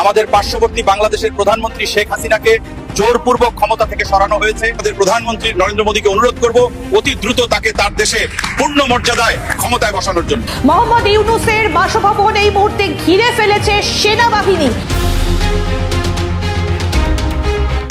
আমাদের পার্শ্ববর্তী বাংলাদেশের প্রধানমন্ত্রী শেখ হাসিনাকে জোরপূর্বক ক্ষমতা থেকে সরানো হয়েছে। আমাদের প্রধানমন্ত্রী নরেন্দ্র মোদীকে অনুরোধ করব, অতি দ্রুত তাকে তার দেশে পূর্ণ মর্যাদায় ক্ষমতায় বসানোর জন্য। মোহাম্মদ ইউনুসের বাসভবন এই মুহূর্তে ঘিরে ফেলেছে সেনাবাহিনী।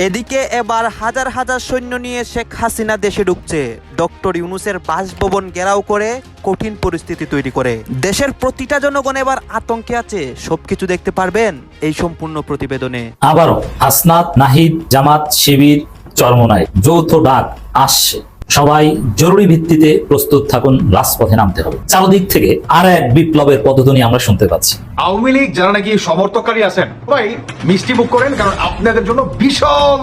এদিকে এবার হাজার হাজার সৈন্য নিয়ে শেখ হাসিনা দেশে ঢুকছে। ডক্টর ইউনুসের বাসভবন ঘেরাও করে কঠিন পরিস্থিতি তৈরি করে। দেশের প্রতিটা জনগণ এবার আতঙ্কে আছে। সবকিছু দেখতে পারবেন এই সম্পূর্ণ প্রতিবেদনে। আবারও হাসনাত নাহিদ জামাত শিবির চরমনায়। যৌথ ডাক আসছে। সবাই জরুরি ভিত্তিতে প্রস্তুত থাকুন রাজপথে নামতে হবে। চারদিক থেকে আর এক বিপ্লবের পদ্ধতি আমরা শুনতে পাচ্ছি। আওয়ামী লীগ যারা নাকি সমর্থককারী আছেন ভাই মিষ্টি মুখ করেন কারণ আপনাদের জন্য বিশাল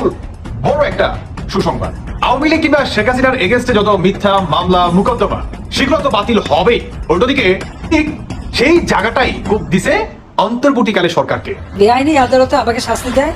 বড় একটা সুসংবাদ। আওয়ামী লীগ কিংবা শেখ হাসিনার এগেনস্টে যত মিথ্যা মামলা মোকদ্দমা সেগুলো তো বাতিল হবেই। উল্টো দিকে ঠিক সেই জায়গাটাই খুব দিছে অন্তর্বর্তীকালে সরকারকে। বেআইনি আদালতে আমাকে শাস্তি দেয়?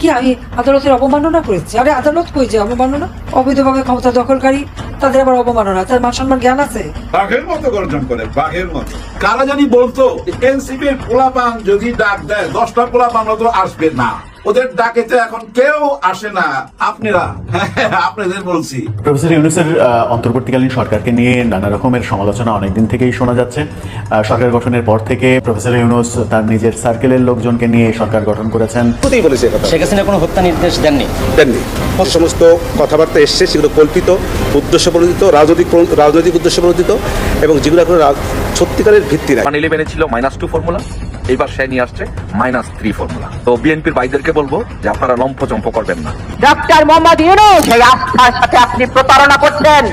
কি আমি আদালতের অবমাননা করেছি? আরে আদালত কই যে অবমাননা? অবৈধভাবে ক্ষমতা দখলকারী তাদের আবার অবমাননা তার মান সম্মান জ্ঞান আছে? বাঘের মতো গর্জন করে বাঘের মতো। কারা জানি বলতো এনসিপির পোলাপান যদি ডাক দেয় দশটা পোলাপান তো আসবে না। ওদের ডাকেতে এখন কেউ আসে না। আপনারা আপনাদের বলছি। প্রফেসর ইউনুসের অন্তর্বর্তীকালীন সরকারকে নিয়ে নানা রকমের সমালোচনা অনেকদিন থেকেই শোনা যাচ্ছে। সরকার গঠনের পর থেকে প্রফেসর ইউনুস তার নিজের সার্কেলের লোকজনকে নিয়ে সরকার গঠন করেছেন। সত্যিই বলেছে কথা। শেখ হাসিনা কোনো হত্যা নির্দেশ দেননি। দেননি। সমস্ত কথাবার্তা এসছে সেগুলো কল্পিত উদ্দেশ্য প্রণোদিত রাজনৈতিক রাজনৈতিক উদ্দেশ্য প্রণোদিত এবং যেগুলো এখন সত্যিকারের ভিত্তি নাই ওয়ান ইলেভেনে ছিল মাইনাস টু ফর্মুলা এইবার সে নিয়ে আসছে মাইনাস থ্রি ফর্মুলা তো বিএনপির ভাইদেরকে বলব যে আপনারা লম্ফচম্প করবেন না। ডক্টর মোহাম্মদ ইউনুস এই আস্থার সাথে আপনি প্রতারণা করছেন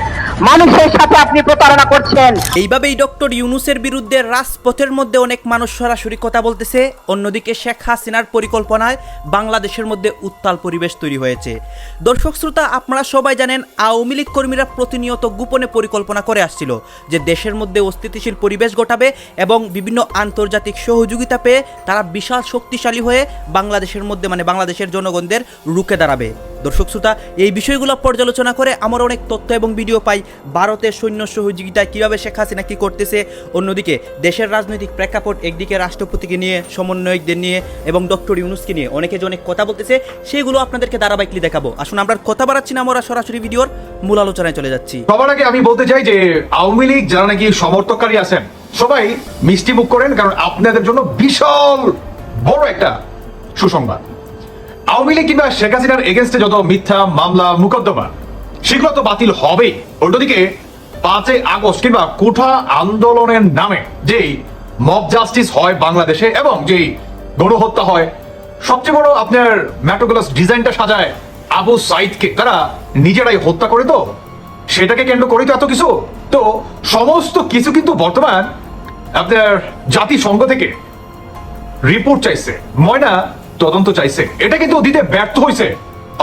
মানুষের সাথে আপনি প্রতারণা করছেন। এইভাবেই ডক্টর ইউনুসের বিরুদ্ধে রাজপথের মধ্যে অনেক মানুষ সরাসরি কথা বলতেছে। অন্যদিকে শেখ হাসিনার পরিকল্পনায় বাংলাদেশের মধ্যে উত্তাল পরিবেশ তৈরি হয়েছে। দর্শক শ্রোতা আপনারা সবাই জানেন আওয়ামী লীগ কর্মীরা প্রতিনিয়ত গোপনে পরিকল্পনা করে আসছিল যে দেশের মধ্যে অস্থিতিশীল পরিবেশ ঘটাবে এবং বিভিন্ন আন্তর্জাতিক সহযোগিতা পেয়ে তারা বিশাল শক্তিশালী হয়ে বাংলাদেশের মধ্যে মানে বাংলাদেশের জনগণদের রুখে দাঁড়াবে। দর্শক শ্রোতা, এই বিষয়গুলো পর্যালোচনা করে আমরা অনেক তথ্য এবং ভিডিও পাই। ভারতের সৈন্য সহযোগিতায় কীভাবে শেখ হাসিনা কি করতেছে, অন্যদিকে দেশের রাজনৈতিক প্রেক্ষাপট একদিকে রাষ্ট্রপতিকে নিয়ে, সমন্বয়কদের নিয়ে এবং ডক্টর ইউনুসকে নিয়ে। অনেকে যে অনেক কথা বলতেছে, সেগুলো আপনাদেরকে ধারাবাহিকলি দেখাবো। আসুন আমরা কথা বাড়াচ্ছি না, আমরা সরাসরি ভিডিওর মূল আলোচনায় চলে যাচ্ছি। সবার আগে আমি বলতে চাই যে আওয়ামী লীগ যারা নাকি সমর্থককারী আছেন সবাই মিষ্টি মুখ করেন, কারণ আপনাদের জন্য বিশাল বড় একটা সুসংবাদ। আওয়ামী লীগ কিংবা শেখ হাসিনার এগেনস্টে যত মিথ্যা মামলা, মোকদ্দমা, সেগুলো তো বাতিল হবেই। উল্টো দিকে পাঁচই আগস্ট কিংবা কোঠা আন্দোলনের নামে যেই মব জাস্টিস হয় বাংলাদেশে এবং যেই গণহত্যা হয়, সবচেয়ে বড় আপনার ম্যাটোগ্লাস ডিজাইনটা সাজায় আবু সাইদকে। তারা নিজেরাই হত্যা করে তো, সেটাকে কেন্দ্র করে তো এত কিছু। তো সমস্ত কিছু কিন্তু বর্তমান আপনার জাতিসংঘ থেকে রিপোর্ট চাইছে। ময়না তদন্ত চাইছে। এটা কিন্তু দিতে ব্যর্থ হয়েছে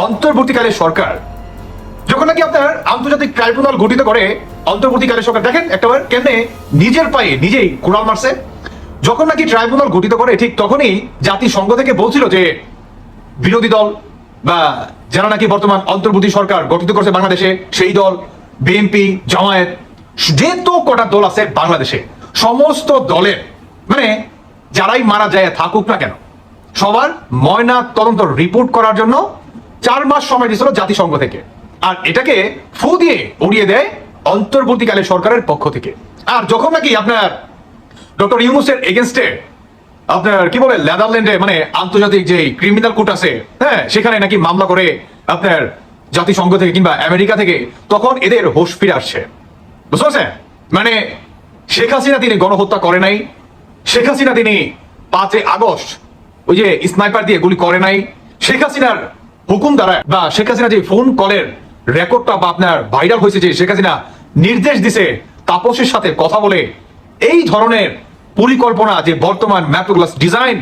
অন্তর্বর্তীকালে সরকার, যখন নাকি আপনার আন্তর্জাতিক ট্রাইব্যুনাল গঠিত করে, অন্তর্বর্তীকালে সরকার, দেখেন একটাবার কেমনে নিজের পায়ে নিজেই কোরআন মারছে। যখন নাকি ট্রাইব্যুনাল গঠিত করে, ঠিক তখনই জাতিসংঘ থেকে বলছিল যে, বিরোধী দল বা যারা নাকি বর্তমান অন্তর্বর্তী সরকার গঠিত করছে বাংলাদেশে, সেই দল, বিএনপি, জামায়াত যে তো কটা দল আছে বাংলাদেশে সমস্ত দলের মানে যারাই মারা যায়, থাকুক না কেন, সবার ময়না তদন্ত রিপোর্ট করার জন্য চার মাস সময় দিয়েছিল জাতিসংঘ থেকে। আর এটাকে ফু দিয়ে উড়িয়ে দেয় অন্তর্বর্তীকালে সরকারের পক্ষ থেকে। আর যখন নাকি আপনার ডক্টর ইউনুসের এগেনস্টে আপনার কি বলে নেদারল্যান্ডে মানে আন্তর্জাতিক যে ক্রিমিনাল কোর্ট আছে হ্যাঁ সেখানে নাকি মামলা করে আপনার জাতিসংঘ থেকে কিংবা আমেরিকা থেকে, তখন এদের হোশ ফিরে আসছে। বুঝতে পারছেন? মানে শেখ হাসিনা তিনি গণহত্যা করে নাই। শেখ হাসিনা তিনি পাঁচে আগস্ট ওই যে স্নাইপার দিয়ে গুলি করে নাই। শেখ হাসিনার হুকুম দ্বারা বা শেখ হাসিনা যে ফোন কলের রেকর্ডটা বা আপনার ভাইরাল হয়েছে যে শেখ হাসিনা নির্দেশ দিছে তাপসের সাথে কথা বলে, এই ধরনের পরিকল্পনা যে বর্তমান ম্যাথোগ্লাস ডিজাইন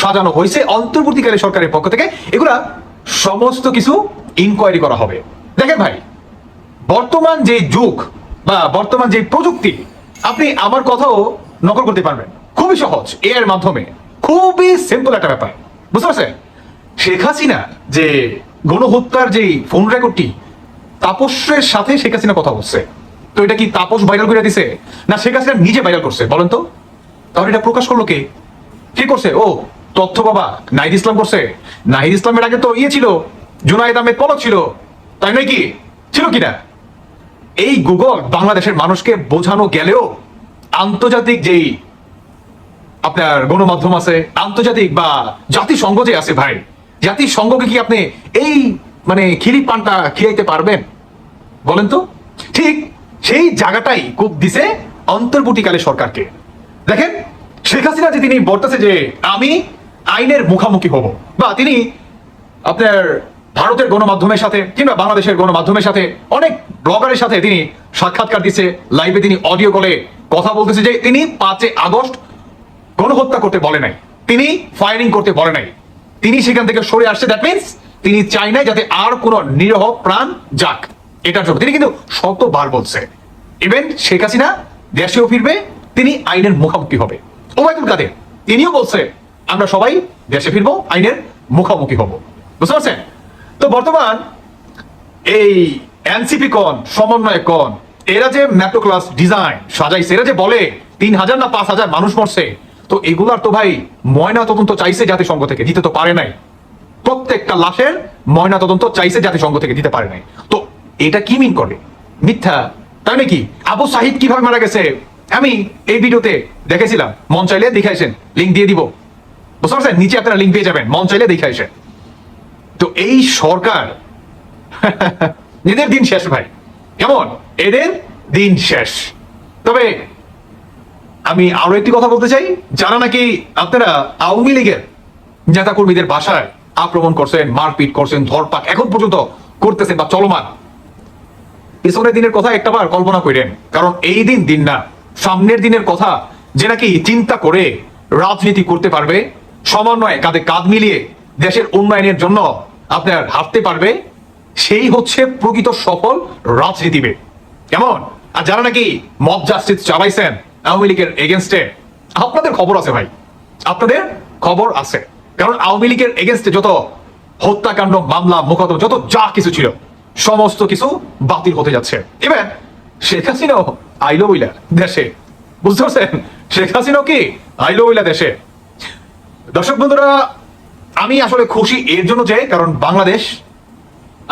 সাজানো হয়েছে অন্তর্বর্তীকালে সরকারের পক্ষ থেকে, এগুলা সমস্ত কিছু ইনকোয়ারি করা হবে। দেখেন ভাই, বর্তমান যে যুগ বা বর্তমান যে প্রযুক্তি আপনি আমার কথাও নকল করতে পারবেন। খুবই সহজ এর মাধ্যমে। খুবই সিম্পল একটা ব্যাপার। বুঝতে পারছেন? শেখ হাসিনা যে গণহত্যার যে ফোন রেকর্ডটি তাপসের সাথে শেখ হাসিনা কথা বলছে। তো এটা কি তাপস ভাইরাল করে দিছে? না শেখ হাসিনা নিজে ভাইরাল করছে? বলেন তো। তাহলে এটা প্রকাশ করল কে? কে করছে? ও, তথ্য বাবা, নাহিদ ইসলাম করছে। নাহিদ ইসলামের আগে তো ইয়ে ছিল জুনাইদ আহমেদ পলক ছিল। তাই নয় কি? ছিল কিনা? এই গুগল বাংলাদেশের মানুষকে বোঝানো গেলেও আন্তর্জাতিক যেই আপনার গণমাধ্যম আছে, আন্তর্জাতিক বা জাতিসংঘ যে আছে ভাই, জাতিসংঘকে কি আপনি এই মানে খিরি পানটা খিয়াইতে পারবেন? বলেন তো। ঠিক সেই জায়গাটাই খুব দিছে অন্তর্বর্তীকালে সরকারকে। দেখেন, শেখ হাসিনা যে তিনি বলতেছে যে আমি আইনের মুখামুখি হব, বা তিনি আপনার ভারতের গণমাধ্যমের সাথে কিংবা বাংলাদেশের গণমাধ্যমের সাথে অনেক ব্লগারের সাথে তিনি সাক্ষাৎকার দিচ্ছে লাইভে তিনি অডিও কলে কথা বলতেছে যে তিনি পাঁচে আগস্ট গণহত্যা করতে বলে নাই, তিনি ফায়ারিং করতে বলে নাই। তিনি সেখান থেকে সরে আসছে দ্যাট মিনস তিনি চাই নাই যাতে আর কোনো নিরহ প্রাণ যাক। এটার জন্য। তিনি কিন্তু শতবার বলছে। ইভেন শেখ হাসিনা দেশেও ফিরবে, তিনি আইনের মুখোমুখি হবে। ওবায়দুল কাদের, তিনিও বলছে, আমরা সবাই দেশে ফিরবো, আইনের মুখোমুখি হব। বুঝতে পারছেন? তো বর্তমান এই এনসিপি কন, সমন্বয় কন, এরা যে ম্যাপ্টো ক্লাস ডিজাইন সাজাইছে, এরা যে বলে তিন হাজার না পাঁচ হাজার মানুষ মরছে, তো এগুলার তো ভাই ময়না তদন্ত চাইছে জাতিসংঘ থেকে, দিতে তো পারে নাই। প্রত্যেকটা লাশের ময়না তদন্ত চাইছে জাতিসংঘ থেকে, দিতে পারে নাই। তো এটা কি মিন করে? মিথ্যা, তাই নাকি? আবু সাহিদ কীভাবে মারা গেছে? আমি এই ভিডিওতে দেখেছিলাম, মন চাইলে দেখাইছেন লিঙ্ক দিয়ে দিব। বুঝতে পারছেন? নিচে আপনারা লিঙ্ক পেয়ে যাবেন, মন চাইলে দেখাইছেন তো এই সরকার এদের দিন শেষ, ভাই। কেমন? এদের দিন শেষ। তবে আমি আরও একটি কথা বলতে চাই। যারা নাকি আপনারা আওয়ামী লীগের নেতা কর্মীদের বাসায় আক্রমণ করছেন, মারপিট করছেন, ধরপাক এখন পর্যন্ত করতেছেন বা চলমান, পিছনের দিনের কথা একটাবার কল্পনা করেন। কারণ এই দিন দিন না, সামনের দিনের কথা যে নাকি চিন্তা করে রাজনীতি করতে পারবে, সমন্বয়ে কাঁধে কাঁধ মিলিয়ে দেশের উন্নয়নের জন্য আপনার হাঁটতে পারবে সেই হচ্ছে প্রকৃত সফল রাজনীতিবিদ। কেমন? আর যারা নাকি মব জাস্টিস চালাইছেন আওয়ামী লীগের এগেনস্টে আপনাদের খবর আছে ভাই। আপনাদের খবর আছে। কারণ আওয়ামী লীগের এগেনস্টে যত হত্যাকাণ্ড, মামলা, মোকদ্দমা, যত যা কিছু ছিল, সমস্ত কিছু বাতিল হতে যাচ্ছে। এবার শেখ হাসিনাও আইলো বইলা দেশে। বুঝতে পারছেন? শেখ হাসিনাও কি আইলো বইলা দেশে? দর্শক বন্ধুরা, আমি আসলে খুশি এর জন্য যে, কারণ বাংলাদেশ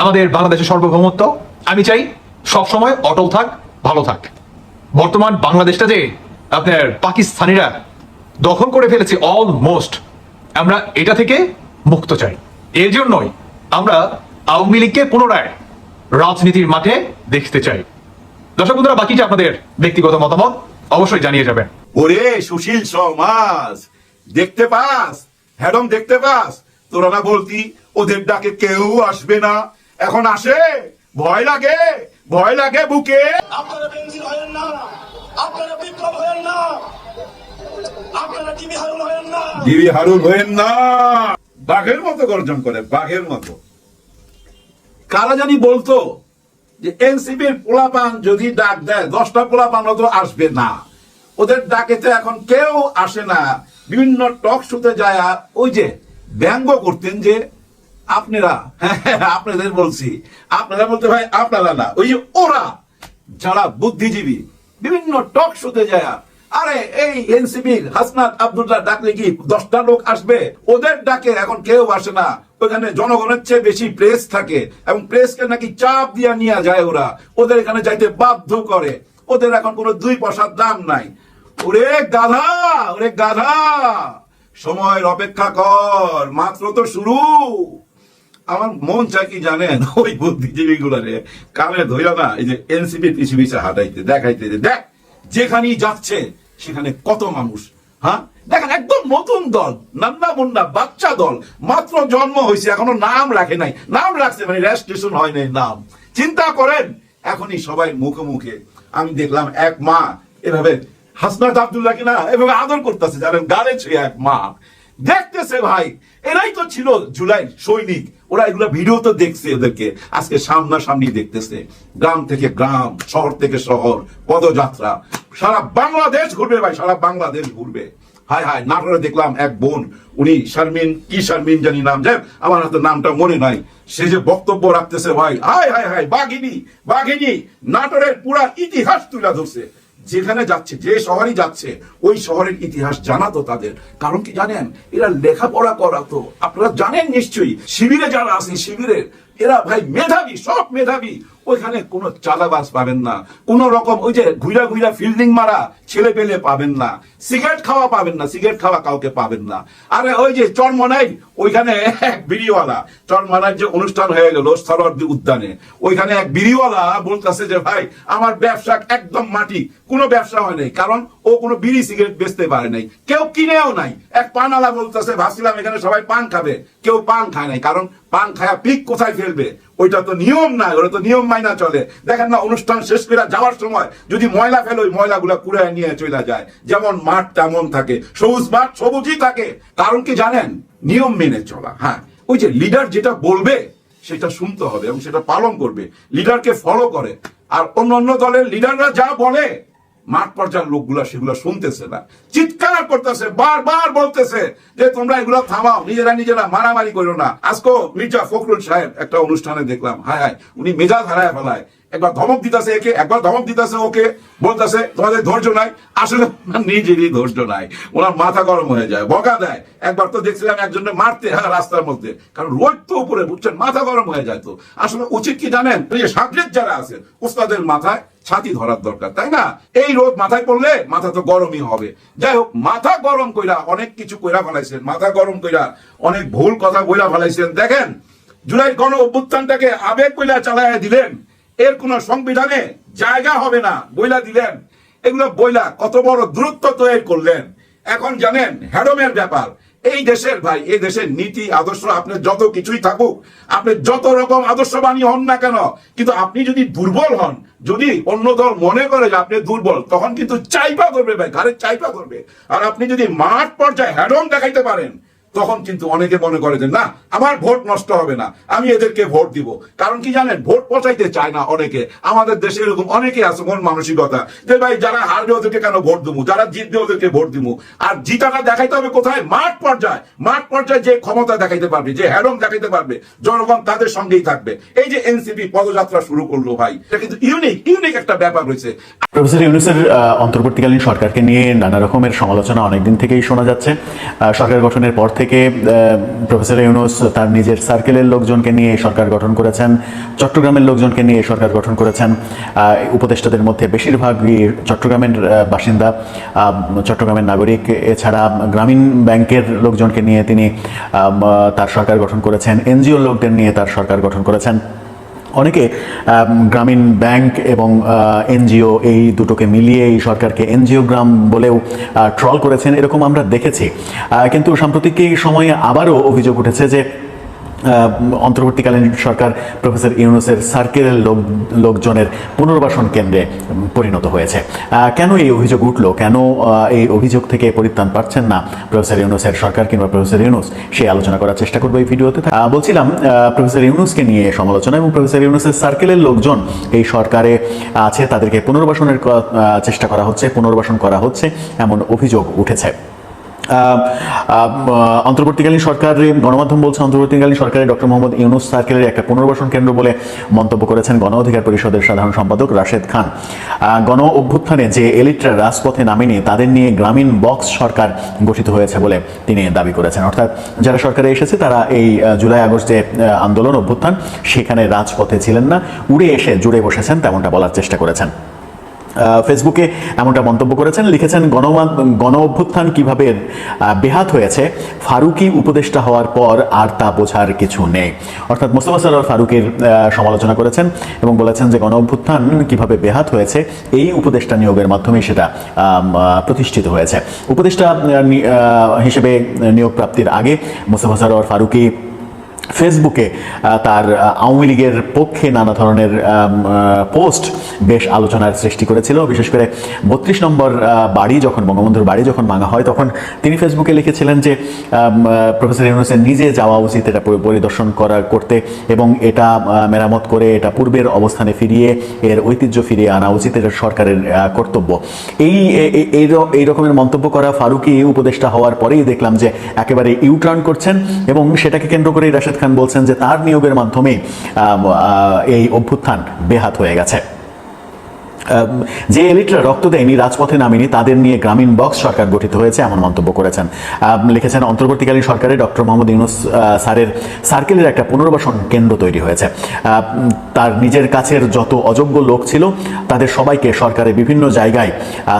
আমাদের বাংলাদেশের সার্বভৌমত্ব, আমি চাই সব সময় অটল থাক, ভালো থাক। বর্তমান বাংলাদেশটা যে আপনার পাকিস্তানিরা দখল করে ফেলেছে অলমোস্ট আমরা এটা থেকে মুক্ত চাই। এর জন্যই আমরা আওয়ামী লীগকে পুনরায় রাজনীতির মাঠে দেখতে চাই। দর্শক বন্ধুরা বাকিটা আপনাদের ব্যক্তিগত মতামত, অবশ্যই জানিয়ে যাবেন। ওরে সুশীল সমাজ, দেখতে পাস, হ্যাডম দেখতে পাস, তোরা না বলতি, ওদের ডাকে কেউ আসবে না। এখন আসে। ভয় লাগে ভয় লাগে বুকে। আপনারা বেনজির হয়েন না আপনারা বিপ্লব হয়েন না আপনারা টিভি হারুন হয়েন না। দিবি হারুন হয়েন না। বাঘের মতো গর্জন করে বাঘের মতো। কারা জানি বলতো যে এনসিপির পোলাপান যদি ডাক দেয় দশটা পোলাপান তো আসবে না। ওদের ডাকেতে এখন কেউ আসে না। বিভিন্ন টক শুতে যায় ওই যে ব্যঙ্গ করতেন যে আপনারা, আপনাদের বলছি। আপনারা বলতে ভাই, আপনারা না, ওই ওরা, যারা বুদ্ধিজীবী, বিভিন্ন টক শুতে যায়। আরে, এই এনসিপির হাসনাত আব্দুল্লাহ ডাকলে কি দশটা লোক আসবে? ওদের ডাকে এখন কেউ আসে না। ওখানে জনগণের চেয়ে বেশি প্রেস থাকে। এবং প্রেসকে নাকি চাপ দিয়া নিয়ে যায় ওরা। ওদের এখানে যাইতে বাধ্য করে। ওদের এখন কোনো দুই পয়সার দাম নাই। ওরে গাধা ওরে গাধা। সময়ের অপেক্ষা কর, মাত্র তো শুরু। আমার মন চায় কি জানেন ওই বুদ্ধিজীবী গুলারে কানে ধইরা না, এই যে এনসিপি পিছু পিছু হাঁটাইতে, দেখাইতে দেখ, যেখানেই যাচ্ছে, সেখানে কত মানুষ হ্যাঁ? দেখেন, একদম নতুন দল, নান্না মুন্না, বাচ্চা দল, মাত্র জন্ম হয়েছে এখনও নাম রাখে নাই। নাম রাখছে মানে রেজিস্ট্রেশন হয় নাই, নাম। চিন্তা করেন, এখনই সবাই মুখে মুখে, আমি দেখলাম এক মা, এভাবে হাসনাত আব্দুল্লাহ কিনা, এভাবে আদর করতেছে, জানেন, গালে ছুঁয়ে এক মা। দেখতেছে ভাই। এরাই তো ছিল জুলাই সৈনিক। ওরা এগুলো ভিডিও তো দেখছে ওদেরকে। আজকে সামনাসামনি দেখতেছে। গ্রাম থেকে গ্রাম, শহর থেকে শহর, পদযাত্রা। সারা বাংলাদেশ ঘুরবে ভাই, সারা বাংলাদেশ ঘুরবে। হায় হায়, নাটোরে দেখলাম এক বোন। উনি শারমিন, কি শারমিন জানি নাম। যাই আমার হাতে নামটা মনে নাই। সে যে বক্তব্য রাখতেছে ভাই, হায় হায় হায়, বাঘিনী বাঘিনী, নাটোরের পুরা ইতিহাস তুলে ধরছে। যেখানে যাচ্ছে, যে শহরই যাচ্ছে, ওই শহরের ইতিহাস জানাতো তাদের। কারণ কি জানেন? এরা লেখাপড়া করাতো আপনারা জানেন নিশ্চয়ই, শিবিরে যারা আছে শিবিরের, এরা ভাই মেধাবী, সব মেধাবী। ওইখানে কোনো চালাবাস পাবেন না। কোন রকম ওই যে ঘুরা ঘুরা ফিল্ডিং মারা ছেলে পেলে পাবেন না। সিগারেট খাওয়া পাবেন না, সিগারেট খাওয়া কাউকে পাবেন না। আরে ওই যে চরমনাই, ওইখানে এক বিড়িওয়ালা চরমনার যে অনুষ্ঠান হয়ে গেল সরোয়ার্দী উদ্যানে, ওইখানে এক বিড়িওয়ালা বলতেছে যে, ভাই, আমার ব্যবসা একদম মাটি, কোনো ব্যবসা হয় নাই, কারণ ও কোনো বিড়ি সিগারেট বেচতে পারে নাই। কেউ কিনেও নাই। এক পানালা বলতেছে, ভাবছিলাম এখানে সবাই পান খাবে। কেউ পান খায় নাই, কারণ পান খায়া পিক কোথায় ফেলবে? ওইটা তো নিয়ম নাই ওটা তো নিয়ম মাইনা চলে। দেখেন না, অনুষ্ঠান শেষ করে যাওয়ার সময় যদি ময়লা ফেলে, ওই ময়লাগুলা কুড়ে নিয়ে চলে যায়। যেমন মাঠ তেমন থাকে, সবুজ মাঠ সবুজই থাকে। কারণ কি জানেন? নিয়ম মেনে চলা হ্যাঁ। ওই যে লিডার যেটা বলবে, সেটা শুনতে হবে এবং সেটা পালন করবে। লিডারকে ফলো করে। আর অন্য অন্য দলের লিডাররা যা বলে মাঠ পর্যায়ের লোকগুলা সেগুলো শুনতেছে না। চিৎকার করতেছে, বারবার বলতেছে যে তোমরা এগুলো থামাও, নিজেরা নিজেরা মারামারি করো না। আজকে মির্জা ফখরুল সাহেব একটা অনুষ্ঠানে দেখলাম, হায় হায়, উনি মেজাজ হারায় ফেলায়। একবার ধমক দিতেছে একে, একবার ধমক দিতেছে ওকে, বলতেছে, তোমাদের ধৈর্য নাই। আসলে নিজেরই ধৈর্য নাই। ওনার মাথা গরম হয়ে যায়, বকা দেয়। একবার তো দেখছিলাম একজনের মারতে হ্যাঁ রাস্তার মধ্যে, কারণ রোদ তো উপরে, বুঝছেন? মাথা গরম হয়ে যায় তো। আসলে উচিত কি জানেন? সাবজেক্ট যারা আছে ওস্তাদের মাথায় ছাতি ধরার দরকার, তাই না? এই রোদ মাথায় পড়লে মাথা তো গরমই হবে। যাই হোক, মাথা গরম কইরা অনেক কিছু কইরা ফেলাইছেন, মাথা গরম কইরা অনেক ভুল কথা বইলা ফেলাইছেন। দেখেন জুলাই গণ অভ্যুত্থানটাকে আবেগ কইলা চালায় দিলেন, এর কোন সংবিধানে জায়গা হবে না, বইলা দিলেন। এগুলো বইলা কত বড় দূরত্ব তৈরি করলেন। এখন জানেন, হ্যাডমের ব্যাপার। এই দেশের ভাই, এই দেশের নীতি, আদর্শ আপনার যত কিছুই থাকুক, আপনি যত রকম আদর্শবাণী হন না কেন, কিন্তু আপনি যদি দুর্বল হন, যদি অন্য দল মনে করে যে আপনি দুর্বল, তখন কিন্তু চাইপা করবে ভাই ঘরে চাইপা করবে। আর আপনি যদি মাঠ পর্যায়ে হ্যাডম দেখাইতে পারেন তখন কিন্তু অনেকে মনে করে যে, না, আমার ভোট নষ্ট হবে না, আমি এদেরকে ভোট দিব। কারণ কি জানেন, ভোট পচাইতে চায় না অনেকে। আমাদের দেশে এরকম অনেকে আছে মন মানসিকতা যে, ভাই, যারা হারবে ওদেরকে কেন ভোট দেবো? যারা জিতবে ওদেরকে ভোট দিব? আর জিতাটা দেখাইতে হবে কোথায়? মাঠ পর্যায়ে। মাঠ পর্যায়ে যে ক্ষমতা দেখাইতে পারবে, যে হ্যারম দেখাইতে পারবে, জনগণ তাদের সঙ্গেই থাকবে। এই যে এনসিপি পদযাত্রা শুরু করল, ভাই, এটা কিন্তু ইউনিক ইউনিক একটা ব্যাপার রয়েছে প্রফেসর ইউনুসের অন্তর্বর্তীকালীন সরকারকে নিয়ে নানা রকমের সমালোচনা অনেকদিন থেকেই শোনা যাচ্ছে। সরকার গঠনের পর থেকে আহ, প্রফেসর ইউনুস তার নিজের সার্কেলের লোকজনকে নিয়ে সরকার গঠন করেছেন চট্টগ্রামের লোকজনকে নিয়ে সরকার গঠন করেছেন। উপদেষ্টাদের মধ্যে বেশিরভাগই চট্টগ্রামের বাসিন্দা। চট্টগ্রামের নাগরিক। এছাড়া গ্রামীণ ব্যাংকের লোকজনকে নিয়ে তিনি তার সরকার গঠন করেছেন। এনজিও লোকদের নিয়ে তার সরকার গঠন করেছেন। অনেকে গ্রামীণ ব্যাংক এবং এনজিও এই দুটোকে মিলিয়ে এই সরকারকে এনজিও গ্রাম বলেও ট্রল করেছেন, এরকম আমরা দেখেছি। কিন্তু সাম্প্রতিক এই সময়ে আবারও অভিযোগ উঠেছে যে অন্তর্বর্তীকালীন সরকার প্রফেসর ইউনুসের সার্কেলের লোক, লোকজনের পুনর্বাসন কেন্দ্রে পরিণত হয়েছে। কেন এই অভিযোগ উঠল? কেন এই অভিযোগ থেকে পরিত্রাণ পাচ্ছেন না প্রফেসর ইউনুসের সরকার কিংবা প্রফেসর ইউনুস? সেই আলোচনা করার চেষ্টা করব এই ভিডিওতে। বলছিলাম প্রফেসর ইউনুসকে নিয়ে সমালোচনা এবং প্রফেসর ইউনুসের সার্কেলের লোকজন এই সরকারে আছে, তাদেরকে পুনর্বাসনের চেষ্টা করা হচ্ছে, পুনর্বাসন করা হচ্ছে, এমন অভিযোগ উঠেছে। অন্তর্বর্তীকালীন সরকার গণমাধ্যম বলছে, অন্তর্বর্তীকালীন সরকারের ডক্টর মোহাম্মদ ইউনুস সার্কেলের একটা পুনর্বাসন কেন্দ্র বলে মন্তব্য করেছেন গণ অধিকার পরিষদের সাধারণ সম্পাদক রাশেদ খান। গণ অভ্যুত্থানে যে এলিটরা রাজপথে নামেনি, তাদের নিয়ে গ্রামীণ বক্স সরকার গঠিত হয়েছে বলে তিনি দাবি করেছেন। অর্থাৎ যারা সরকারে এসেছে, তারা এই জুলাই আগস্ট যে আন্দোলন, অভ্যুত্থান, সেখানে রাজপথে ছিলেন না। উড়ে এসে জুড়ে বসেছেন, তেমনটা বলার চেষ্টা করেছেন। ফেসবুকে এমনটা মন্তব্য করেছেন, লিখেছেন গণ অভ্যুত্থান কীভাবে বেহাত হয়েছে, ফারুকি উপদেষ্টা হওয়ার পর আর তা বোঝার কিছু নেই। অর্থাৎ মোস্তফা সরোয়ার ফারুকের সমালোচনা করেছেন এবং বলেছেন যে গণ অভ্যুত্থান কীভাবে বেহাত হয়েছে, এই উপদেষ্টা নিয়োগের মাধ্যমে সেটা প্রতিষ্ঠিত হয়েছে। উপদেষ্টা হিসেবে নিয়োগ প্রাপ্তির আগে মোস্তফা সরোয়ার ফারুকি ফেসবুকে তার আওয়ামী লীগের পক্ষে নানা ধরনের পোস্ট বেশ আলোচনার সৃষ্টি করেছিল। বিশেষ করে বত্রিশ নম্বর বাড়ি যখন, বঙ্গবন্ধুর বাড়ি যখন ভাঙা হয়, তখন তিনি ফেসবুকে লিখেছিলেন যে প্রফেসর ইউনুসের নিজে যাওয়া উচিত এটা পরিদর্শন করা, করতে এবং এটা মেরামত করে এটা পূর্বের অবস্থানে ফিরিয়ে, এর ঐতিহ্য ফিরিয়ে আনা উচিত, এটা সরকারের কর্তব্য। এই এই রকমের মন্তব্য করা ফারুকি উপদেষ্টা হওয়ার পরেই দেখলাম যে, একেবারে ইউটার্ন করছেন এবং সেটাকে কেন্দ্র করে খান বলছেন যে তার নিয়োগের মাধ্যমে এই অভ্যুত্থান বেহাত হয়ে গেছে। যে এলিটরা রক্ত দেয়নি, রাজপথে নামেনি, তাদের নিয়ে গ্রামীণ বক্স সরকার গঠিত হয়েছে, এমন মন্তব্য করেছেন। লিখেছেন, অন্তর্বর্তীকালীন সরকারে ডক্টর মোহাম্মদ ইউনুস স্যারের সার্কেলের একটা পুনর্বাসন কেন্দ্র তৈরি হয়েছে। তার নিজের কাছের যত অযোগ্য লোক ছিল, তাদের সবাইকে সরকারের বিভিন্ন জায়গায়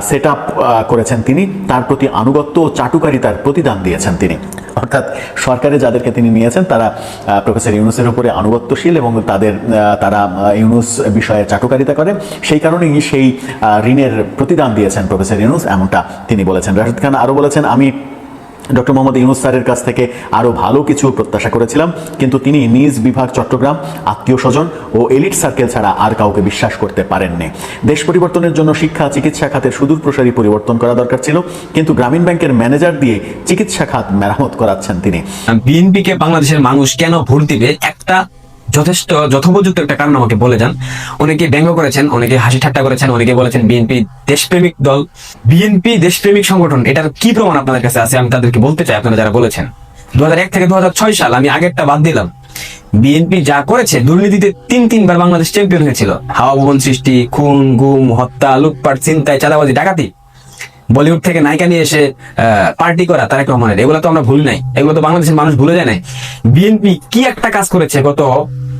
সেট করেছেন তিনি। তার প্রতি আনুগত্য ও চাটুকারিতার প্রতিদান দিয়েছেন তিনি। অর্থাৎ সরকারে যাদেরকে তিনি নিয়েছেন, তারা প্রফেসর ইউনুসের উপরে আনুগত্যশীল এবং তাদের তারা ইউনুস বিষয়ে চাটুকারিতা করে। সেই কারণেই সেই ঋণের প্রতিদান দিয়েছেন প্রফেসর ইউনুস, এমনটা তিনি বলেছেন। রাশিদ খান আরও বলেছেন, আমি ডক্টর মোহাম্মদ ইউনুস স্যারের কাছ থেকে আরও ভালো কিছু প্রত্যাশা করেছিলাম, কিন্তু তিনি নিজ বিভাগ চট্টগ্রাম, আত্মীয় স্বজন ও এলিট সার্কেল ছাড়া আর কাউকে বিশ্বাস করতে পারেননি। দেশ পরিবর্তনের জন্য শিক্ষা, চিকিৎসা খাতের সুদূর প্রসারী পরিবর্তন করা দরকার ছিল, কিন্তু গ্রামীণ ব্যাংকের ম্যানেজার দিয়ে চিকিৎসা খাত মেরামত করাচ্ছেন তিনি। বিএনপিকে বাংলাদেশের মানুষ কেন ভোট দিবে? একটা যথেষ্ট যথোপযুক্ত একটা কারণ আমাকে বলে যান। অনেকে ব্যঙ্গ করেছেন, অনেকে হাসি ঠাট্টা করেছেন, অনেকে বলেছেন বিএনপি দেশপ্রেমিক দল। বিএনপি দেশপ্রেমিক সংগঠন, এটার কি প্রমাণ আপনাদের কাছে আছে? আমি তাদেরকে বলতে চাই, আপনারা যারা বলেছেন। দুহাজার এক থেকে দুহাজার ছয় সাল আমি আগেরটা বাদ দিলাম। বিএনপি যা করেছে, দুর্নীতিতে তিন তিনবার বাংলাদেশ চ্যাম্পিয়ন হয়েছিল। হাওয়া ভবন সৃষ্টি, খুন, গুম, হত্যা, লুটপাট চিন্তায় চাঁদাবাজি, ডাকাতি। বলিউড থেকে নায়িকা নিয়ে এসে পার্টি করা তারেক রহমানের, এগুলো তো আমরা ভুল নাই। এগুলো তো বাংলাদেশের মানুষ ভুলে যায় নাই। বিএনপি কি একটা কাজ করেছে গত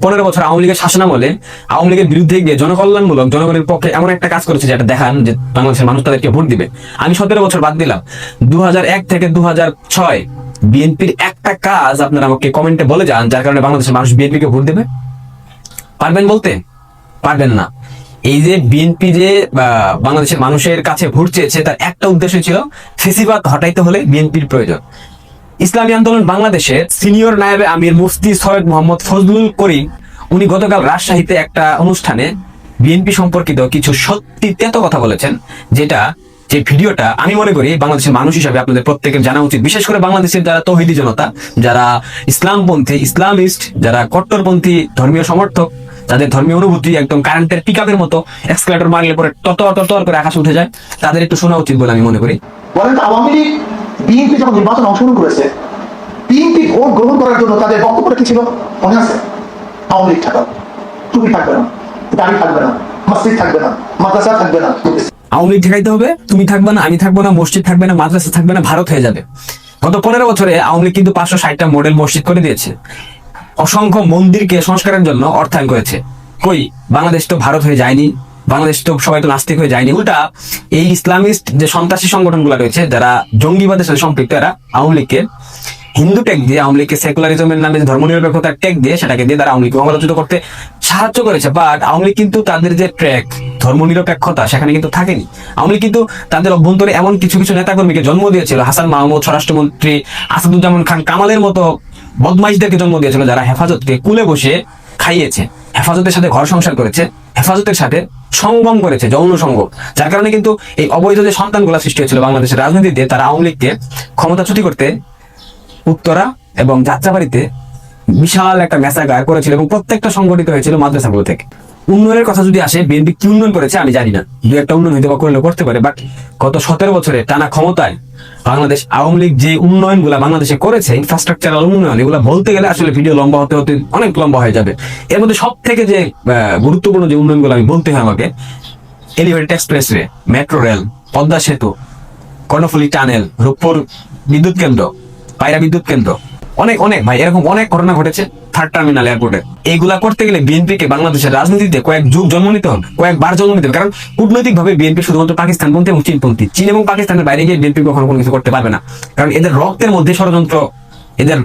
পনেরো বছর আওয়ামী লীগের শাসনামলে আওয়ামী লীগের বিরুদ্ধে গিয়ে জনকল্যাণমূলক, জনগণের পক্ষে এমন একটা কাজ করেছে যেটা দেখান যে বাংলাদেশের মানুষ তাদেরকে ভোট দিবে। আমি সতেরো বছর বাদ দিলাম। দু থেকে দু বিএনপির একটা কাজ আপনারা আমাকে কমেন্টে বলে যান, যার কারণে বাংলাদেশের মানুষ বিএনপিকে ভোট দেবে? পারবেন বলতে? পারবেন না। এই যে বিএনপি যে বাংলাদেশের মানুষের কাছে ভোট চেয়েছে, তার একটা উদ্দেশ্য ছিল ফেসিবাদ হটাইতে হলে বিএনপির প্রয়োজন। ইসলামী আন্দোলন বাংলাদেশের সিনিয়র নায়েবে আমির মুফতি সৈয়দ মোহাম্মদ ফজলুল করিম, উনি গতকাল রাজশাহীতে একটা অনুষ্ঠানে বিএনপি সম্পর্কিত কিছু সত্যি তেতো কথা বলেছেন, যেটা, যে ভিডিওটা আমি মনে করি বাংলাদেশের মানুষ হিসাবে আপনাদের প্রত্যেকের জানা উচিত। বিশেষ করে বাংলাদেশের যারা তহিদি জনতা, যারা ইসলামপন্থী, ইসলামিস্ট, যারা কট্টরপন্থী ধর্মীয় সমর্থক, তাদের ধর্মীয় অনুভূতি একদম কারেন্টের পিকআপের মতো এক্সকেলেটর মারলে পরে তত তত করে আকাশে উঠে যায়, তাদের একটু শোনা উচিত বলে আমি মনে করি। আওয়ামী লীগ বিএনপি যখন নির্বাচন অংশগ্রহণ করেছে, বিএনপি ভোট গ্রহণ করার জন্য তাদের বক্তব্যটা কি ছিল? মনে আছে? আওয়ামী লীগ ঠেকাও টুপি থাকবে না। দাড়ি থাকবে না। মসজিদ থাকবে না। মাদ্রাসা থাকবে না। আওয়ামী লীগ ঠেকাইতে হবে। তুমি থাকবে না, আমি থাকব না, মসজিদ থাকবে না, মাদ্রাসা থাকবে না, ভারত হয়ে যাবে। গত পনেরো বছরে আওয়ামী লীগ কিন্তু পাঁচশো ষাটটা মডেল মসজিদ করে দিয়েছে। অসংখ্য মন্দিরকে সংস্কারের জন্য অর্থায়ন করেছে। কই? বাংলাদেশ তো ভারত হয়ে যায়নি। বাংলাদেশ তো সবাই তো নাস্তিক হয়ে যায়নি। উল্টা এই ইসলামিস্ট যে সন্ত্রাসী সংগঠন সংগঠনগুলো রয়েছে, যারা জঙ্গিবাদের সাথে সম্পৃক্ত, এরা আওয়ামী লীগকে হিন্দু ট্যাগ দিয়ে, আওয়ামী লীগকে সেকুলারিজমের নামে ধর্মনিরপেক্ষতার ট্যাগ দিয়ে, সেটাকে দিয়ে তারা আওয়ামী সমালোচিত করতে সাহায্য করেছে। বাট আওয়ামী লীগ কিন্তু তাদের যে ট্র্যাক, ধর্মনিরপেক্ষতা, সেখানে কিন্তু থাকেনি। আওয়ামী লীগ কিন্তু তাদের অভ্যন্তরে এমন কিছু কিছু নেতাকর্মীকে জন্ম দিয়েছিল। হাসান মাহমুদ, স্বরাষ্ট্রমন্ত্রী আসাদুজ্জামান খান, কামালের মতো বদমাইশদেরকে জন্ম দিয়েছিল, যারা হেফাজতকে কুলে বসে খাইয়েছে। হেফাজতের সাথে ঘর সংসার করেছে, হেফাজতের সাথে সঙ্গম করেছে, যৌন সঙ্গম যার কারণে কিন্তু এই অবৈধ যে সন্তানগুলো সৃষ্টি হয়েছিল বাংলাদেশের রাজনীতিতে, তারা আওয়ামী লীগকে ক্ষমতাচ্যুতি করতে উত্তরা এবং যাত্রাবাড়িতে বিশাল একটা মেসাগার করেছিল এবং প্রত্যেকটা সংগঠিত হয়েছিল মাদ্রাসাগুলো থেকে। উন্নয়নের কথা যদি আসে, বিএনপি কি উন্নয়ন করেছে আমি জানি না। দু একটা উন্নয়ন হয়তো বা করলে করতে পারে বাট গত সতেরো বছরে টানা ক্ষমতায় বাংলাদেশ আওয়ামী লীগ যে উন্নয়নগুলা বাংলাদেশে করেছে ইনফ্রাস্ট্রাকচারাল উন্নয়ন, এগুলো বলতে গেলে আসলে ভিডিও লম্বা হতে হতে অনেক লম্বা হয়ে যাবে। এর মধ্যে সব থেকে যে গুরুত্বপূর্ণ যে উন্নয়নগুলো আমি বলতে হয় আমাকে এলিভেটেড এক্সপ্রেস রে মেট্রো রেল পদ্মা সেতু, কর্ণফুলী টানেল রূপপুর বিদ্যুৎ কেন্দ্র, পায়রা বিদ্যুৎ কেন্দ্র। অনেক অনেক, ভাই, এরকম অনেক ঘটনা ঘটেছে। থার্ড টার্মিনাল এয়ারপোর্টে এইগুলা করতে গেলে বিএনপি কে বাংলাদেশের রাজনীতিতে কয়েক যুগ জন্ম নিতে হবে, কয়েকবার জন্ম নিতে হবে। কারণ কূটনৈতিক ভাবে বিএনপি শুধুমাত্র পাকিস্তানপন্থী এবং চীনপন্থী। চীন এবং পাকিস্তানের বাইরে গিয়ে বিএনপি কখনো কোনো কিছু করতে পারবে না। কারণ এদের রক্তের মধ্যে ষড়যন্ত্র, এদের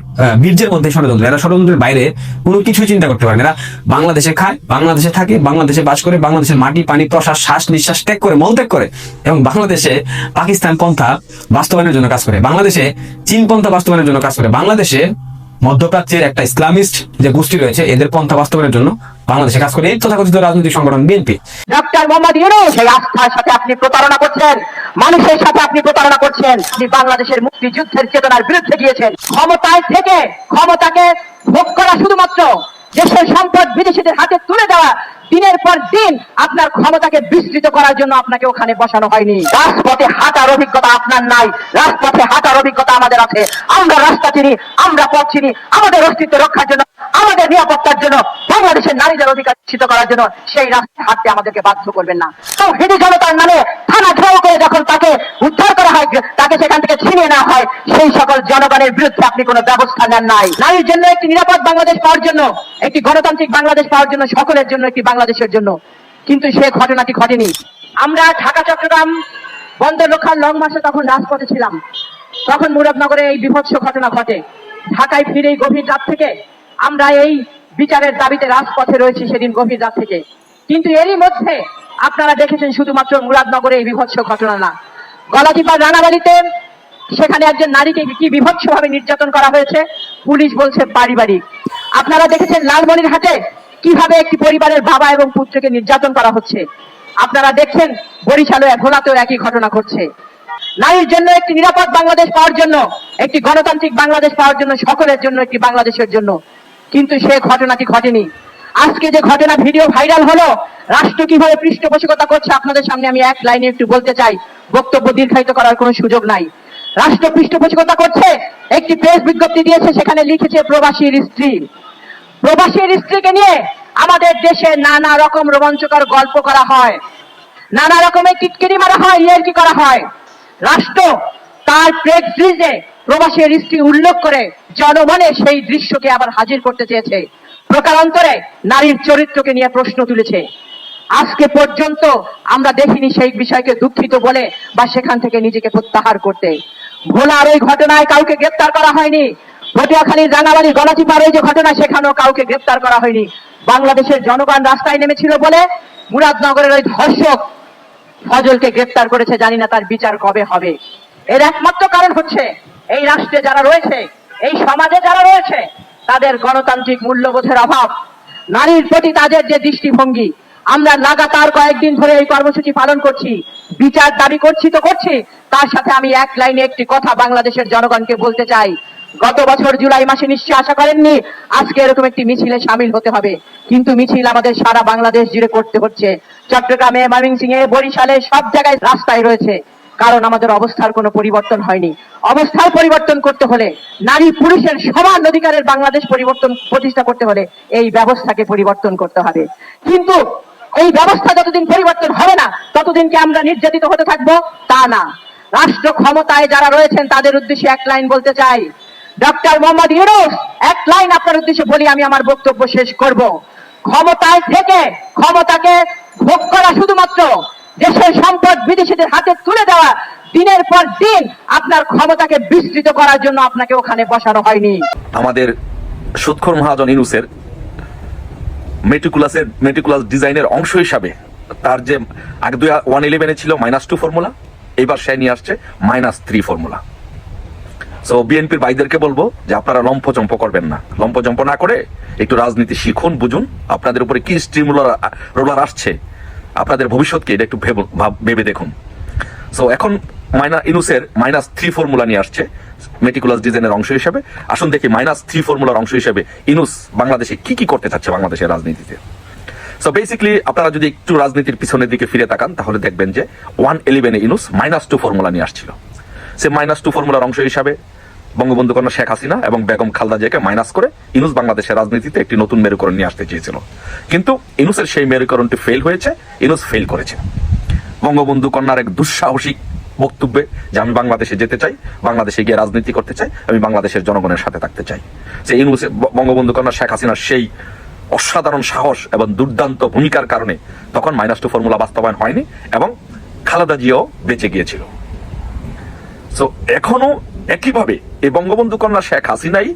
বীর্যের মধ্যে ষড়যন্ত্র। এরা ষড়যন্ত্রের বাইরে কোনো কিছু চিন্তা করতে পারে এরা বাংলাদেশে খায়, বাংলাদেশে থাকে, বাংলাদেশে বাস করে, বাংলাদেশের মাটি, পানি প্রশ্বাস শ্বাস নিঃশ্বাস ত্যাগ করে, মল ত্যাগ করে এবং বাংলাদেশে পাকিস্তান পন্থা বাস্তবায়নের জন্য কাজ করে। বাংলাদেশে চীন পন্থা বাস্তবায়নের জন্য কাজ করে। বাংলাদেশে মধ্যপ্রাচ্যের একটা ইসলামিস্ট যে গোষ্ঠী রয়েছে, এদের পন্থা বাস্তবায়নের জন্য বাংলাদেশে কাজ করে এই তথাকথিত রাজনৈতিক সংগঠন বিএনপি। ডক্টর মোহাম্মদ ইউনুস, সেই আস্থার সাথে আপনি প্রতারণা করছেন। মানুষের সাথে আপনি প্রতারণা করছেন। আপনি বাংলাদেশের মুক্তিযুদ্ধের চেতনার বিরুদ্ধে গিয়েছেন। ক্ষমতায় থেকে ক্ষমতাকে ভোগ করা শুধুমাত্র দেশের সম্পদ বিদেশিদের হাতে তুলে দেওয়া, দিনের পর দিন আপনার ক্ষমতাকে বিস্তৃত করার জন্য আপনাকে ওখানে বসানো হয়নি। রাজপথে হাঁটার অভিজ্ঞতা আপনার নাই, রাজপথে হাঁটার অভিজ্ঞতা আমাদের আছে। আমরা রাস্তা চিনি, আমরা পথ চিনি, আমাদের অস্তিত্ব রক্ষার জন্য, আমাদের নিরাপত্তার জন্য, বাংলাদেশের নারীদের অধিকার নিশ্চিত করার জন্য সেই রাস্তায় হাঁটতে আমাদেরকে বাধ্য করবেন না। তো হিন্দু জনতার নামে থানা ঘেরাও করে যখন তাকে উদ্ধার করা হয়, তাকে সেখান থেকে ছিনিয়ে নেওয়া হয়, সেই সকল জনগণের বিরুদ্ধে আপনি কোনো ব্যবস্থা নেন নাই। নারীর জন্য একটি নিরাপদ বাংলাদেশ পাওয়ার জন্য একটি গণতান্ত্রিক বাংলাদেশ পাওয়ার জন্য, সকলের জন্য একটি বাংলাদেশের জন্য। কিন্তু সে ঘটনাটি ঘটেনি। আমরা ঢাকা, চট্টগ্রাম বন্দর রক্ষার লং মাসে তখন রাজপথে ছিলাম। তখন মুরাদনগরে এই বিভৎস ঘটনা ঘটে। ঢাকায় ফিরে গভীর রাত থেকে আমরা এই বিচারের দাবিতে রাজপথে রয়েছি সেদিন গভীর রাত থেকে। কিন্তু এরই মধ্যে আপনারা দেখেছেন শুধুমাত্র মুরাদনগরে এই বিভৎস ঘটনা না। গলাচিপার রানাবাড়িতে সেখানে একজন নারীকে কি বিভৎস ভাবে নির্যাতন করা হয়েছে? পুলিশ বলছে পারিবারিক। আপনারা দেখেছেন লালমনিরহাটে কীভাবে একটি পরিবারের বাবা এবং পুত্রকে নির্যাতন করা হচ্ছে। আপনারা দেখছেন বরিশালে ভোলাতেও একই ঘটনা ঘটছে। নারীর জন্য একটি নিরাপদ বাংলাদেশ পাওয়ার জন্য, একটি গণতান্ত্রিক বাংলাদেশ পাওয়ার জন্য, সকলের জন্য একটি বাংলাদেশের জন্য। কিন্তু সে ঘটনাটি ঘটেনি। আজকে যে ঘটনা ভিডিও ভাইরাল হলো, রাষ্ট্র কীভাবে পৃষ্ঠপোষকতা করছে আপনাদের সামনে আমি এক লাইনে একটু বলতে চাই। বক্তব্য দীর্ঘায়িত করার কোনো সুযোগ নাই। রাষ্ট্র পৃষ্ঠপোষকতা করছে। একটি প্রেস বিজ্ঞপ্তি দিয়েছে, সেখানে লিখেছে প্রবাসীর স্ত্রী। প্রবাসীর স্ত্রীকে নিয়ে আমাদের দেশে নানা রকম রোমাঞ্চকর গল্প করা হয়। নানা রকমের টিটকিরি মারা হয় ইয়ার্কি করা হয়? রাষ্ট্র তার প্রেস রিলিজে প্রবাসীর স্ত্রী উল্লেখ করে জনমনে সেই দৃশ্যকে আবার হাজির করতে চেয়েছে। প্রকারান্তরে নারীর চরিত্রকে নিয়ে প্রশ্ন তুলেছে। আজকে পর্যন্ত আমরা দেখিনি সেই বিষয়কে দুঃখিত বলে বা সেখান থেকে নিজেকে প্রত্যাহার করতে। ভোলার ওই ঘটনায় কাউকে গ্রেপ্তার করা হয়নি। পটুয়াখালীর রাঙাবাড়ি গলাচিপার ওই যে ঘটনা, সেখানেও কাউকে গ্রেপ্তার করা হয়নি। বাংলাদেশের জনগণ রাস্তায় নেমেছিল বলে মুরাদনগরের ওই ধর্ষক ফজলকে গ্রেপ্তার করেছে, জানি না তার বিচার কবে হবে। এর একমাত্র কারণ হচ্ছে, এই রাষ্ট্রে যারা রয়েছে, এই সমাজে যারা রয়েছে, তাদের গণতান্ত্রিক মূল্যবোধের অভাব। নারীর প্রতি তাদের যে দৃষ্টিভঙ্গি আমরা লাগাতার কয়েকদিন ধরে এই কর্মসূচি পালন করছি। বিচার দাবি করছি তো করছি। তার সাথে আমি এক লাইনে একটি কথা বাংলাদেশের জনগণকে বলতে চাই। গত বছর জুলাই মাসে নিশ্চয়ই আশা করেননি আজকে এরকম একটি মিছিলে সামিল হতে হবে। কিন্তু মিছিল আমাদের সারা বাংলাদেশ জুড়ে করতে হচ্ছে। চট্টগ্রামে, ময়মনসিংহে, বরিশালে সব জায়গায় রাস্তায় রয়েছে। কারণ আমাদের অবস্থার কোনো পরিবর্তন হয়নি। অবস্থার পরিবর্তন করতে হলে নারী পুরুষের সমান অধিকারের বাংলাদেশ পরিবর্তন প্রতিষ্ঠা করতে হলে এই ব্যবস্থাকে পরিবর্তন করতে হবে। কিন্তু এই ব্যবস্থা যতদিন পরিবর্তন হবে না, ততদিন কি আমরা নির্যাতিত হতে থাকব? তা না। রাষ্ট্র ক্ষমতায় যারা রয়েছেন, তাদের উদ্দেশ্যে এক লাইন বলতে চাই। ডক্টর মোহাম্মদ ইউনুস, এক লাইন আপনার উদ্দেশ্যে বলি, আমি আমার বক্তব্য শেষ করব। ক্ষমতায় থেকে ক্ষমতাকে ভোগ করা শুধুমাত্র দেশের সম্পদ বিদেশিদের হাতে তুলে দেওয়া, দিনের পর দিন আপনার ক্ষমতাকে বিস্তৃত করার জন্য আপনাকে ওখানে বসানো হয়নি। আমাদের সুৎখর মহাজন ইনুসের মেটিকুলাসের মেটিকুলাস ডিজাইনের অংশ হিসাবে তার যে আগে দুই ওয়ান ইলেভেনে ছিল মাইনাস টু ফর্মুলা এবার সে নিয়ে আসছে মাইনাস থ্রি ফর্মুলা সো বিএনপির ভাইদেরকে বলব যে আপনারা লম্ফচম্প করবেন না। লম্ফচম্প না করে একটু রাজনীতি শিখুন, বুঝুন, আপনাদের উপরে কি স্ট্রিম রোলার আসছে, আপনাদের ভবিষ্যৎকে এটা একটু ভেবে দেখুন। সো এখন মাইনা ইনুসের মাইনাস থ্রি ফর্মুলা নিয়ে আসছে। মেটিকুলাস ডিজাইনের অংশ হিসেবে। আসুন দেখি মাইনাস থ্রি ফর্মুলার অংশ হিসেবে ইনুস বাংলাদেশে কি কি করতে চাচ্ছে বাংলাদেশের রাজনীতিতে। সো বেসিক্যালি আপনারা যদি একটু রাজনীতির পিছনের দিকে ফিরে তাকান, তাহলে দেখবেন যে ওয়ান ইলেভেনে ইনুস মাইনাস টু ফর্মুলা নিয়ে আসছিল। সে মাইনাস টু ফর্মুলার অংশ হিসাবে বঙ্গবন্ধু কন্যা শেখ হাসিনা এবং বেগম খালদা জিয়াকে মাইনাস করে ইনুস বাংলাদেশের রাজনীতিতে একটি নতুন মেরুকরণ নিয়ে আসতে চেয়েছিল। কিন্তু ইনুসের সেই মেরুকরণটি ফেল হয়েছে, ইনুস ফেল করেছে। বঙ্গবন্ধু কন্যার এক দুঃসাহসিক বক্তব্যে যে আমি বাংলাদেশে যেতে চাই, বাংলাদেশে গিয়ে রাজনীতি করতে চাই, আমি বাংলাদেশের জনগণের সাথে থাকতে চাই। যে ইনুস বঙ্গবন্ধু কন্যা শেখ হাসিনার সেই অসাধারণ সাহস এবং দুর্দান্ত ভূমিকার কারণে তখন মাইনাস টু ফর্মুলা বাস্তবায়ন হয়নি এবং খালেদা জিয়াও বেঁচে গিয়েছিল। সো এখনও একইভাবে এই বঙ্গবন্ধু কন্যা শেখ হাসিনাই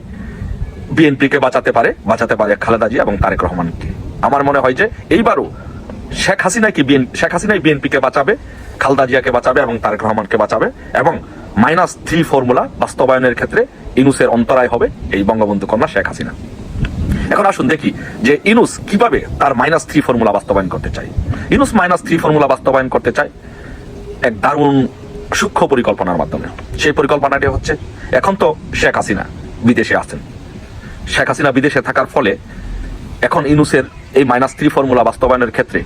বিএনপিকে বাঁচাতে পারে বাঁচাতে পারে খালেদা জিয়া এবং তারেক রহমানকে। আমার মনে হয় যে এইবারও শেখ হাসিনা কি শেখ হাসিনাই বিএনপিকে বাঁচাবে খালদা জিয়াকে বাঁচাবে এবং তারেক রহমানকে বাঁচাবে এবং মাইনাস থ্রি ফর্মুলা বাস্তবায়নের ক্ষেত্রে ইনুসের অন্তরায় হবে এই বঙ্গবন্ধু কন্যা শেখ হাসিনা। এখন আসুন দেখি যে ইনুস কীভাবে তার মাইনাস থ্রি ফর্মুলা বাস্তবায়ন করতে চায়। ইনুস মাইনাস থ্রি ফর্মুলা বাস্তবায়ন করতে চায় এক দারুণ সূক্ষ্ম পরিকল্পনার মাধ্যমে। সেই পরিকল্পনাটি হচ্ছে, এখন তো শেখ হাসিনা বিদেশে আছেন। শেখ হাসিনা বিদেশে থাকার ফলে এখন ইনুসের এই মাইনাস থ্রি ফর্মুলা বাস্তবায়নের ক্ষেত্রে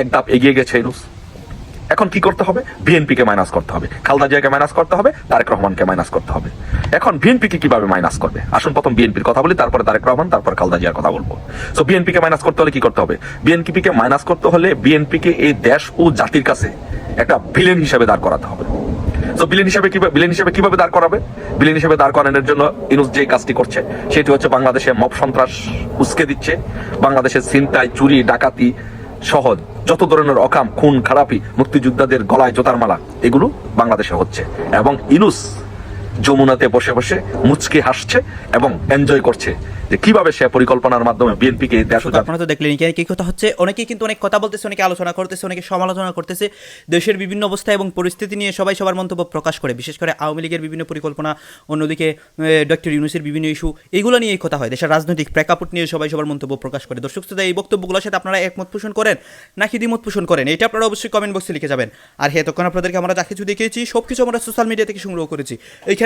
এক ধাপ এগিয়ে গেছে ইনুস। এখন কি করতে হবে? বিএনপিকে মাইনাস করতে হবে। খালদা জিয়াকে মাইনাস করতে হবে, তারেক রহমানকে মাইনাস করতে হবে। এখন বিএনপিকে কীভাবে মাইনাস করবে? আসুন প্রথম বিএনপির কথা বলি, তারপরে তারেক রহমান, তারপর খালদা জিয়ার কথা বলব। সো বিএনপিকে মাইনাস করতে হলে কি করতে হবে? বিএনপিকে মাইনাস করতে হলে বিএনপিকে এই দেশ ও জাতির কাছে একটা ভিলেন হিসেবে দাঁড় করাতে হবে। বিলেন হিসেবে কীভাবে বিলেন হিসেবে কীভাবে দাঁড় করাবে? বিলেন হিসেবে দাঁড় করানোর জন্য ইনুস যে কাজটি করছে, সেটি হচ্ছে বাংলাদেশে মব সন্ত্রাস উস্কে দিচ্ছে। বাংলাদেশের ছিনতাই, চুরি, ডাকাতি সহ যত ধরনের অকাম, খুন, খারাপি মুক্তিযোদ্ধাদের গলায় জোতার মালা, এগুলো বাংলাদেশে হচ্ছে। এবং ইনুস যমুনাতে বসে বসে মুচকি হাসছে এবং এনজয় করছে যে কীভাবে সে পরিকল্পনার মাধ্যমে বিএনপিকে দেশ আপনারা তো দেখলেন কি কথা হচ্ছে। অনেকেই কিন্তু অনেক কথা বলতেছে, অনেকে আলোচনা করতেছে, অনেকে সমালোচনা করতেছে। দেশের বিভিন্ন অবস্থা এবং পরিস্থিতি নিয়ে সবাই সবার মন্তব্য প্রকাশ করে, বিশেষ করে আওয়ামী লীগের বিভিন্ন পরিকল্পনা, অন্যদিকে ডক্টর ইউনুসের বিভিন্ন ইস্যু এগুলো নিয়েই কথা হয়। দেশের রাজনৈতিক প্রেক্ষাপট নিয়ে সবাই সবার মন্তব্য প্রকাশ করে। দর্শক শ্রোতা, এই বক্তব্যগুলোর সাথে আপনারা একমত পোষণ করেন নাকি দ্বিমত পোষণ করেন? এটা আপনারা অবশ্যই কমেন্ট বক্সে লিখে যাবেন। আর হ্যাঁ তখন আপনাদেরকে আমরা যা কিছু দেখিয়েছি সব কিছু আমরা সোশ্যাল মিডিয়া থেকে সংগ্রহ করেছি। এইখানে